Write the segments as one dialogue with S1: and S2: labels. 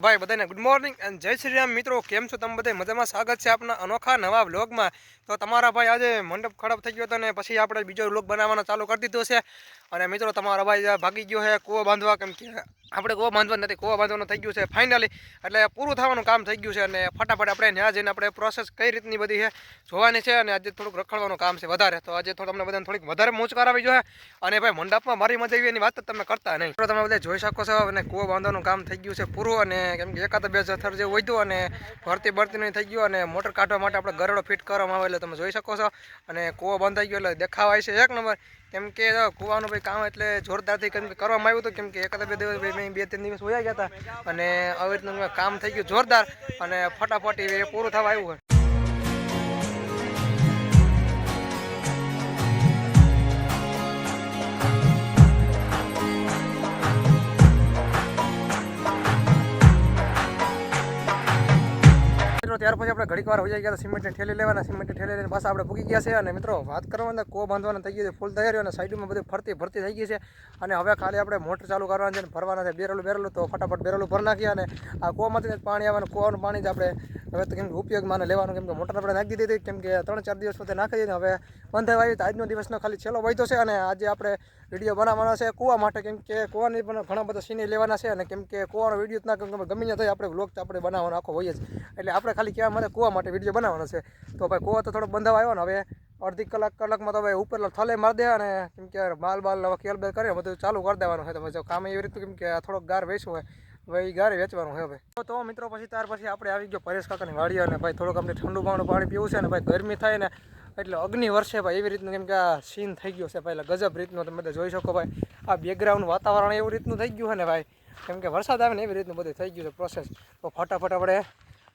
S1: ભાઈ, બધાને good morning and જય શ્રી રામ. મિત્રો, કેમ છો તમે બધા મજામાં સ્વાગત છે આપણા અનોખા નવા વ્લોગમાં. તો તમારા ભાઈ આજે મંડપ ખરાબ થઈ ગયો હતો ને પછી આપણે બીજો વ્લોગ બનાવવાનો ચાલુ કરી દીધો છે. અને મિત્રો, તમારા ભાઈ ભાગી ગયો છે કૂવો બાંધવા, કેમ કે આપણે કૂવો બાંધવા નથી, કૂવો બાંધવાનું થઈ ગયું છે ફાઇનલી એટલે પૂરું થવાનું કામ થઈ ગયું છે અને ફટાફટ આપણે ત્યાં જઈને આપણે પ્રોસેસ કઈ રીતની બધી છે જોવાની છે અને આજે થોડુંક રખડવાનું કામ છે વધારે. તો આજે થોડું તમને બધાને થોડીક વધારે મૂંચ કરાવી જોઈએ. અને ભાઈ, મંડપમાં મારી મજા આવી એની વાત તમે કરતા નહીં. તમે બધા જોઈ શકો છો અને કૂવો બાંધવાનું કામ થઈ ગયું છે પૂરું અને કેમ કે એકાદ બે જથર જે વધ્યું અને ભરતી ભરતી નહીં થઈ ગયું અને મોટર કાઢવા માટે આપણે ગરડો ફિટ કરવામાં આવે એટલે તમે જોઈ શકો છો. અને કૂવો બંધાઈ ગયો, એટલે દેખાવાય છે એક નંબર. કેમ કે કૂવાનું ભાઈ કામ એટલે જોરદારથી કરવામાં આવ્યું હતું, કેમ કે એકાદ બે દિવસ બે ત્રણ દિવસ વયા ગયા હતા. અને આવી રીતનું કામ થઈ ગયું જોરદાર અને ફટાફટ એ પૂરું થવા આવ્યું હોય. ત્યાર પછી આપણે ઘડીક વાર હોઈ ગયા હતા સિમેન્ટની ઠેલી લેવાના, સિમેન્ટને ઠેલી લઈને પાછા આપણે ભૂકી ગયા છે અને મિત્રો વાત કરવાના કો બાંધવાના થઈ ગઈ છે, ફૂલ તૈયારી અને સાઈડમાં બધું ફરતી ભરતી થઈ ગઈ છે અને હવે ખાલી આપણે મોટર ચાલુ કરવાની છે અને ભરવાના છે બેરેલું બેરેલું તો ફટાફટ બેરેલું ભર નાખીએ અને આ કોમાંથી પાણી આવવાનું કૂવાનું પાણી જ આપણે હવે તો કેમ ઉપયોગમાં લેવાનું, કેમ કે મોટર આપણે નાખી દીધી કેમ કે ત્રણ ચાર દિવસ પછી નાખી દીધી હવે બંધાઈ આવી તો આજનો દિવસનો ખાલી છેલ્લો વાયદો છે અને આજે આપણે વીડિયો બનાવવાનો છે, કૂવા માટે કેમ કે કૂવાની પણ ઘણા બધા સીને લેવાના છે અને કેમ કે કૂવાનો વીડિયો ના કેમ ગમે ન થાય આપણે વ્લોગ આપણે બનાવવાનો આખો હોય જ. એટલે આપણે ખાલી કહેવા માટે કૂવા માટે વીડિયો બનાવવાનો છે. તો ભાઈ કૂવા તો થોડો બંધાવ આવ્યો ને, હવે અડધી કલાક, કલાકમાં તો હવે ઉપર થલે મારી દે અને કેમ કે માલ બાલ હવે ખેલ બેલ કરે, બધું ચાલુ કરી દેવાનું હોય તો જો કામ એવી રીતે કેમ કે થોડોક ગાર વેચવું હોય ભાઈ ગારે વેચવાનું હોય હવે. તો તો મિત્રો પછી ત્યાર પછી આપણે આવી ગયો પરેશ કાકાની વાડી અને ભાઈ થોડુંક અમને ઠંડુ પાણું પીવું છે ને ભાઈ ગરમી થાય ને એટલે અગ્નિ વર્ષે ભાઈ એવી રીતનું કેમ કે આ સીન થઈ ગયો છે પહેલાં ગજબ રીતનું તમે બધા જોઈ શકો ભાઈ. આ બેકગ્રાઉન્ડ વાતાવરણ એવું રીતનું થઈ ગયું છે ને ભાઈ. કેમ કે વરસાદ આવે ને એવી રીતનું બધું થઈ ગયું છે પ્રોસેસ તો ફટાફટ આપણે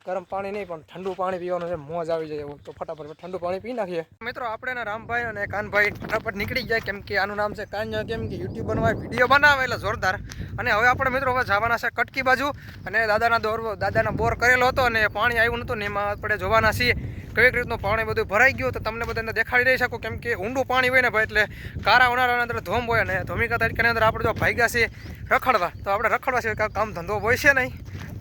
S1: ગરમ પાણી નહીં, પણ ઠંડુ પાણી પીવાનું છે. મોજ આવી જાય એવું. તો ફટાફટ ઠંડુ પાણી પી નાખીએ. મિત્રો, આપણે રામભાઈ અને કાનભાઈ ફટાફટ નીકળી જાય કેમ કે આનું નામ છે કાન કેમ કે યુટ્યુબ બનાવે વીડિયો બનાવે એટલે જોરદાર. અને હવે આપણે મિત્રો, હવે જવાના છે કટકી બાજુ. અને દાદાના દોર, દાદાના બોર કરેલો હતો અને પાણી આવ્યું નહોતું ને એમાં આપણે જોવાના છીએ. કઈ રીતનું પાણી બધું ભરાઈ ગયું તો તમને બધાને દેખાડી રહી શકું. કેમ કે ઊંડું પાણી હોય ને ભાઈ એટલે કારા ઉનાળાની અંદર ધોમ હોય ને ધોમિકા તરીકેની અંદર આપણે જો ભાગ્યા છીએ રખડવા, તો આપણે રખડવા કાંઈ કામ ધંધો હોય છે નહીં.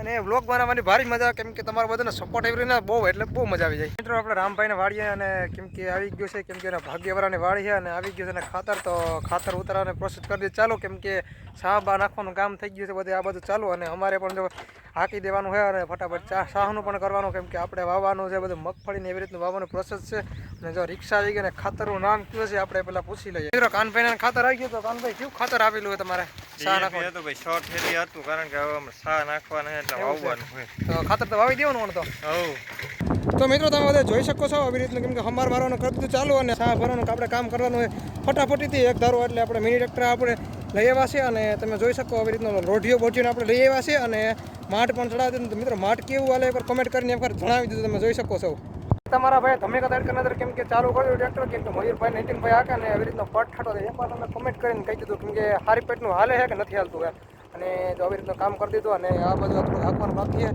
S1: અને વ્લોગ બનાવવાની ભારી મજા કેમ કે તમારા બધાને સપોર્ટ એવી રીતે બહુ એટલે બહુ મજા આવી જાય. મિત્રો, આપણે રામભાઈને વાળીએ અને કેમ કે આવી ગયું છે, કેમ કે એના ભાગ્યવરાને વાળી છે અને આવી ગયું છે અને ખાતર તો ખાતર ઉતારવાને પ્રોસેસ કરી દે. ચાલો, કેમ કે સાહબા નાખવાનું કામ થઈ ગયું છે, બધે આ બધું ચાલુ અને અમારે પણ જો હાંકી દેવાનું હોય અને ફટાફટ ચા શાહનું પણ કરવાનું, કેમ કે આપણે વાવવાનું છે, બધું મગફળીને એવી રીતનું વાવવાનું પ્રોસેસ છે. અને જો રિક્ષા આવી ગઈ અને ખાતરનું નામ કયું છે, આપણે પહેલાં પૂછી લઈએ. મિત્રો, કાનભાઈને ખાતર આવી ગયું તો કાનભાઈ કયું ખાતર આપેલું હોય તમારે? શા નાખવાનું.
S2: તો ભાઈ શોર્ટ થેલી હતું કારણ કે હવે અમે સા નાખવાના એટલે વાવવાનું હોય.
S1: તો ખાતર તો વાવી દેવાનું તો.
S2: હવ.
S1: તો મિત્રો તમે બધા જોઈ શકો છો આવી રીતનું કેમ કે હમાર મારવાનું કરી દીધું ચાલુ અને સા ભરવાનું આપણે કામ કરવાનું હોય. ફટાફટીથી એક ધારો એટલે આપણે મિની ટ્રેક્ટર આપણે લઈ આવ્યા છે અને તમે જોઈ શકો આવી રીતનો રોઢીઓ બોટીને આપણે લઈ આવ્યા છે અને માટ પણ ચડાવી દીધું. મિત્રો માટ કેવું હાલે એકવાર કમેન્ટ કરીને એકવાર જણાવી દીધું તમે જોઈ શકો છો. તમારા ભાઈ તમે કદાચ અંદર કેમ કે ચાલુ કર્યું ટ્રેક્ટર, કેમ કે મયુરભાઈ, નીતિનભાઈ આકે ને આવી રીતનો પટ ઠાટો એક વાર તમે કમેન્ટ કરીને કહી દીધું કેમ કે હારી પેટનું હાલે છે કે નથી હાલતું એમ. અને જો આવી રીતનું કામ કરી દીધું અને આ બધું આપણે હાંકવાનું બાકી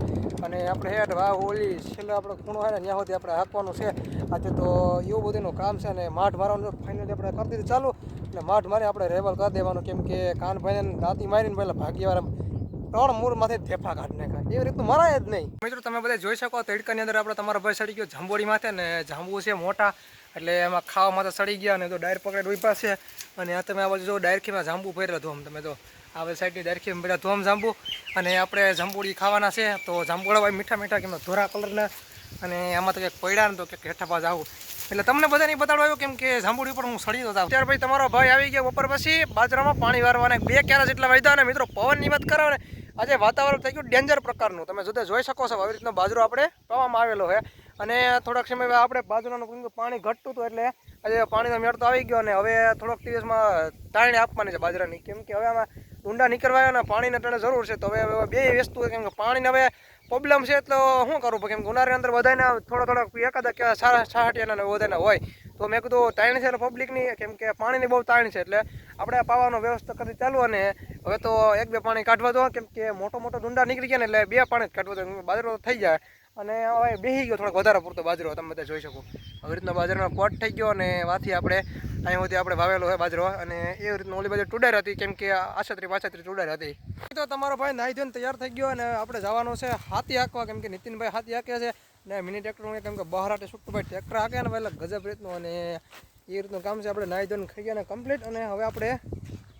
S1: અને આપણે હેઠ વાહ ઓલી છેલ્લે આપણો ખૂણો હોય ને, ત્યાં સુધી આપણે હાંકવાનું છે. આજે તો એવું બધુંનું કામ છે અને માઠ મારવાનું ફાઇનલી આપણે કરી દીધું. ચાલુ, એટલે માઠ મારી આપણે રેવલ કરી દેવાનું. કેમ કે કાનભાઈને દાંતી મારીને પહેલાં ભાગ્યવાળા ત્રણ મૂળ માથે ધેફા કાઢી નાખ્યા. એવી રીતનું મરાય જ નહીં. મિત્રો, તમે બધા જોઈ શકો, તડકાની અંદર આપણે તમારો ભાઈ સડી ગયો જાંબોડી માથે ને જાંબુ છે મોટા, એટલે એમાં ખાવા માથે સડી ગયા અને તો ડાયર પકડે ઊભા છે અને આ તમે આ બાજુ જો ડાયરખીમાં જાંબુ ભરેલા ધોમ, તમે જો આ બધી સાઈડની ડાયરખીમાં બધા ધોમ જાંબુ અને આપણે જાંબુડી ખાવાના છે, તો જાંબુડા ભાઈ મીઠા મીઠા કેમ ધોરા કલરના અને આમાં તો કંઈક પડ્યા ને તો કંઈક હેઠા પાસ આવું. એટલે તમને બધાને બતાડવા આવ્યો કેમ કે જાંબુડી પર હું સડી દો ત્યાર પછી તમારો ભાઈ આવી ગયો બપોર પછી બાજરામાં પાણી વારવાના. બે ક્યારા જેટલા વાયદા અને મિત્રો, પવનની વાત કરો ને આજે વાતાવરણ થઈ ગયું ડેન્જર પ્રકારનું. તમે જોતે જોઈ શકો છો, આવી રીતનો બાજરો આપણે પાવામાં આવેલો છે. અને થોડાક સમય આપણે બાજરાનું પાણી ઘટતું હતું એટલે આજે પાણીનો મેળ તો આવી ગયો અને હવે થોડોક દિવસમાં તાણી આપવાની છે બાજરાની. કેમ કે હવે આમાં ઊંડા નીકળવા અને પાણીને ટાણે જરૂર છે. તો હવે બે વસ્તુ કેમ કે પાણીને હવે પ્રોબ્લેમ છે, તો શું કરું? કેમ કે ઉનાળાની અંદર બધાને થોડા થોડા એકાદા સારા સાહટિયાના બધાને હોય. તો મેં કીધું તાણી છે પબ્લિકની કેમ કે પાણીની બહુ તાણી છે એટલે આપણે પાવાનો વ્યવસ્થા કરી ચાલુ અને હવે તો એક બે પાણી કાઢવા દો, કેમ કે મોટો મોટો ડુંડા નીકળી ગયા ને એટલે બે પાણી જ કાઢવા દો બાજરો થઈ જાય. અને હવે બેસી ગયો થોડોક વધારે પૂરતો બાજરો, તમે બધા જોઈ શકો. આવી રીતના બાજરાનો પોટ થઈ ગયો અને વાથી આપણે અહીં સુધી આપણે વાવેલો હોય બાજરો અને એ રીતનું ઓલી બાજુ ટુડેર હતી, કેમ કે આછત્રી પાછત્રી ટુડેર હતી. તો તમારો ભાઈ નાહી ધોઈને તૈયાર થઈ ગયો અને આપણે જવાનું છે હાથી હાંકવા, કેમ કે નીતિનભાઈ હાથી હાંકે છે. ને મિની ટ્રેક્ટર કેમ કે બહારાટે ભાઈ ટ્રેક્ટર આગે ને પહેલાં ગજબ રીતનું અને એ રીતનું કામ છે, આપણે નાહી ધોઈને ખાઈ ગયા કમ્પ્લીટ અને હવે આપણે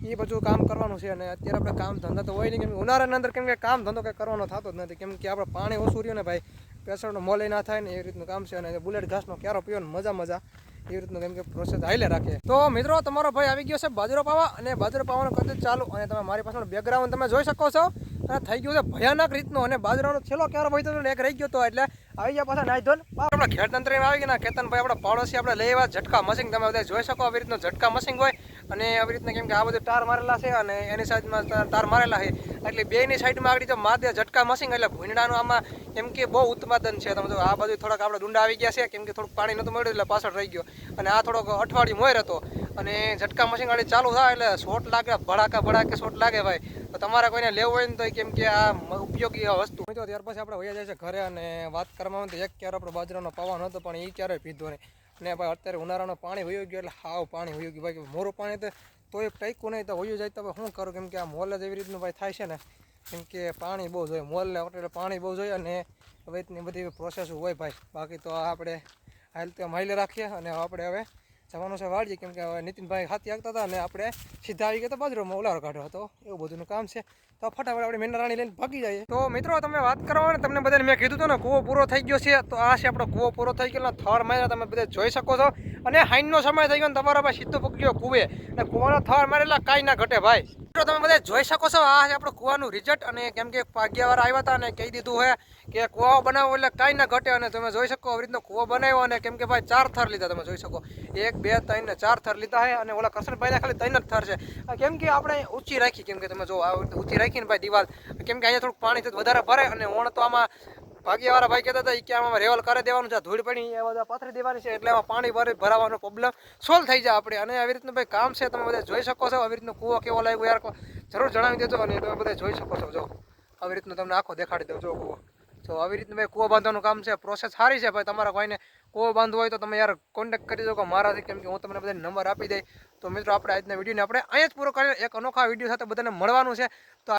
S1: એ બધું કામ કરવાનું છે અને અત્યારે આપણે કામ ધંધા તો હોય નહીં, કેમ ઉનાળાની અંદર કેમ કે કામ ધંધો કંઈ કરવાનો થતો જ નથી, કેમ કે આપણે પાણી ઓછું રહ્યું ને ભાઈ, પેસરનો મોલે ના થાય ને એ રીતનું કામ છે અને બુલેટ ઘાસનો ક્યારો પીવો ને મજા મજા, એ રીતનું કેમ કે પ્રોસેસ હાઈલે રાખે. તો મિત્રો, તમારો ભાઈ આવી ગયો છે બાજરો પાવા અને બાજરો પાવાનું કરતું ચાલુ અને તમે મારી પાછળ બેકગ્રાઉન્ડ તમે જોઈ શકો છો. થઈ ગયું છે ભયાનક રીતનો. અને બાજરાનો છેલ્લો ક્યારો ભાઈ તો એક રહી ગયો હતો એટલે આવી ગયા પાછા નાઈ ધોન આપણા ખેડતંત્ર આવી ગયા કેતનભાઈ, આપણા પાડોશી, આપણે લઈ આવ્યા ઝટકા મશીન તમે બધા જોઈ શકો આવી રીતનું ઝટકા મશીન હોય. અને આવી રીતના કેમ કે આ બધું તાર મારેલા છે અને એની સાઈડમાં તાર મારેલા છે. એટલે બેની સાઈડમાં આગળ જો માદે ઝટકા મશીન એટલે ભૂંડાનું આમાં કેમ કે બહુ ઉત્પાદન છે. તમે આ બધું થોડાક આપણે ડુંડા આવી ગયા છે, કેમ કે થોડુંક પાણી નહોતું મળ્યું એટલે પાછળ રહી ગયો. અને આ થોડોક અઠવાડિયું મોર હતો અને ઝટકા મશીન ગાડી ચાલુ થાય એટલે શોટ લાગે, ભડાકા ભડાકે શોટ લાગે ભાઈ. તો તમારે કોઈને લેવું હોય ને તો કેમ કે આ ઉપયોગી વસ્તુ. તો ત્યાર પછી આપણે વૈયા જાય છે ઘરે અને વાત કરવામાં તો એક ક્યારે આપણે બાજરાનો પાવાનો હતો પણ એ ક્યારેય પીધો નહીં. અને ભાઈ અત્યારે ઉનાળાનું પાણી વયું ગયું એટલે હાવ પાણી વયું ગયું. ભાઈ મોરું પાણી તો એ ટાઈકું નહીં, તો વયું જાય તો શું કરું? કેમ કે આ મોલ જ એવી રીતનું ભાઈ થાય છે ને, કેમ કે પાણી બહુ જોઈએ. મોલને એટલે પાણી બહુ જોઈએ અને હવે રીતની બધી પ્રોસેસ હોય ભાઈ. બાકી તો આપણે હાલ તો માઇલે રાખીએ અને આપણે હવે જવાનું છે વાળીએ કેમ કે હવે નીતિનભાઈ હાથી આગતા હતા અને આપણે સીધા આવી ગયા તો બાજરોમાં ઉલારો કાઢ્યો હતો એવું બધુંનું કામ છે. તો ફટાફટ આપણે મેંડા રાણી લઈને ભાગી જઈએ. તો મિત્રો, તમે વાત કરો ને, તમને બધાને મેં કીધું હતું ને, કૂવો પૂરો થઈ ગયો છે. તો આ છે આપણો કૂવો પૂરો થઈ ગયો. થર માર્યા તમે બધા જોઈ શકો છો. અને હાઈનનો સમય થઈ ગયો તમારા પાસે સીધો પગ ગયો કૂવે. અને કૂવાનો થર મારેલા કાંઈ ના ઘટે ભાઈ. મિત્રો, તમે બધા જોઈ શકો છો, આ છે આપણો કૂવાનું રિઝલ્ટ અને કેમ કે ભાગ્યવાર આવ્યા હતા અને કહી દીધું હે કે કૂવો બનાવો એટલે કાંઈ ના ઘટે. અને તમે જોઈ શકો આવી રીતનો કૂવો બનાવ્યો અને કેમ કે ભાઈ ચાર થર લીધા તમે જોઈ શકો. એક, બે, ત્રણ ને ચાર થર લીધા છે અને ઓલા કરશનભાઈના ખાલી ત્રણ જ થર છે. કેમ કે આપણે ઊંચી રાખી, કેમ કે તમે જો આ ઊંચી રાખીને ભાઈ દિવાલ. કેમ કે અહીંયા થોડુંક પાણી વધારે ભરે અને ઓણ તો આમાં ભાગ્યવાળા ભાઈ કહેતા હતા કે આમાં રેવલ કરી દેવાનું છે ધૂળ પડી એ બધા પાથરી દેવાની છે, એટલે આમાં પાણી ભરે, ભરાવાનો પ્રોબ્લેમ સોલ્વ થઈ જાય આપણે. અને આવી રીતનું ભાઈ કામ છે, તમે બધા જોઈ શકો છો, આવી રીતનું કૂવો કેવો લાગ્યો યાર જરૂર જણાવી દેજો અને તમે બધા જોઈ શકો છો, જો. આવી રીતનું તમને આખો દેખાડી દઉં, જો કૂવો. તો આવી રીતનું ભાઈ કૂવો બાંધવાનું કામ છે પ્રોસેસ સારી છે ભાઈ. તમારા કોઈને કૂવો બાંધવો હોય તો તમે યાર કોન્ટેક્ટ કરી દો કે મારાથી, કેમ કે હું તમને બધા નંબર આપી દઈ. તો મિત્રો, આપણે આજના વિડીયોને આપણે અહીંયા જ પૂરો કરીએ. એક અનોખા વીડિયો સાથે બધાને મળવાનું છે. તો